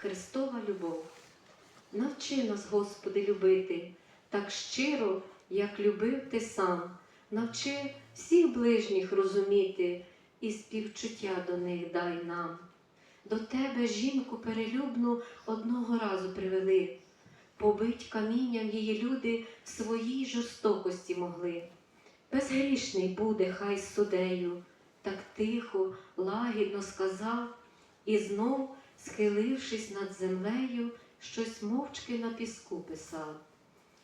Христова любов. Навчи нас, Господи, любити так щиро, як любив Ти сам. Навчи всіх ближніх розуміти і співчуття до них дай нам. До тебе жінку перелюбну одного разу привели. Побить камінням її люди в своїй жорстокості могли. Безгрішний буде, хай судею, так тихо, лагідно сказав, і знов, схилившись над землею, щось мовчки на піску писав.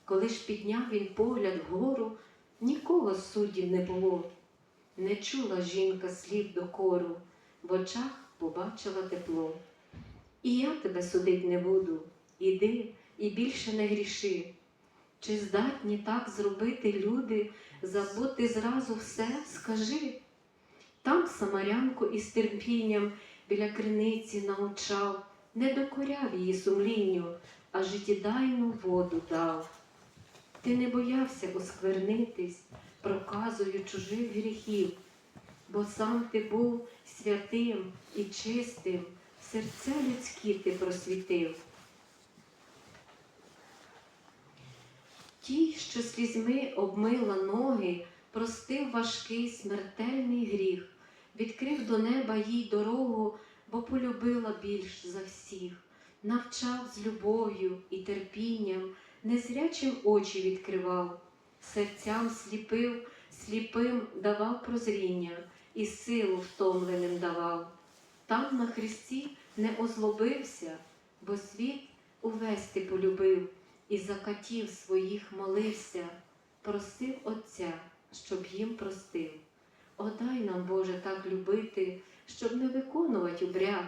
Коли ж підняв він погляд вгору, нікого з суддів не було. Не чула жінка слів докору, в очах побачила тепло. І я тебе судить не буду, іди і більше не гріши. Чи здатні так зробити люди, забути зразу все, скажи. Там самарянку із терпінням біля криниці научав, не докоряв її сумлінню, а життєдайну воду дав. Ти не боявся осквернитись, проказою чужих гріхів, бо сам ти був святим і чистим, серця людські ти просвітив. Ті, що слізьми обмила ноги, простив важкий смертельний гріх, відкрив до неба їй дорогу, бо полюбила більш за всіх, навчав з любов'ю і терпінням, незрячим очі відкривав, серцям сліпив, сліпим давав прозріння і силу втомленим давав. Там на хресті не озлобився, бо світ увесь ти полюбив і за катів своїх молився, просив Отця, щоб їм простив. О, дай нам, Боже, так любити, щоб не виконувати обряд,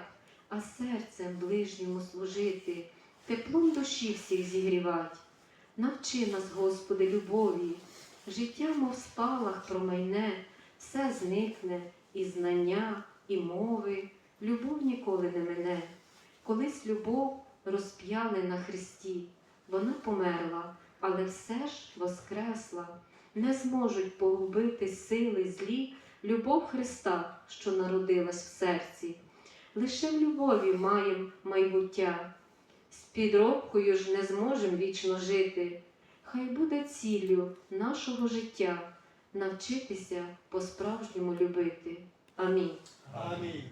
а серцем ближньому служити, теплом душі всіх зігрівать. Навчи нас, Господи, любові, життя, мов спалах промайне, все зникне, і знання, і мови, любов ніколи не мине. Колись любов розп'яли на хресті, вона померла, але все ж воскресла. Не зможуть погубити сили злі любов Христа, що народилась в серці. Лише в любові маєм майбуття. З підробкою ж не зможем вічно жити. Хай буде ціллю нашого життя навчитися по-справжньому любити. Амінь. Амінь.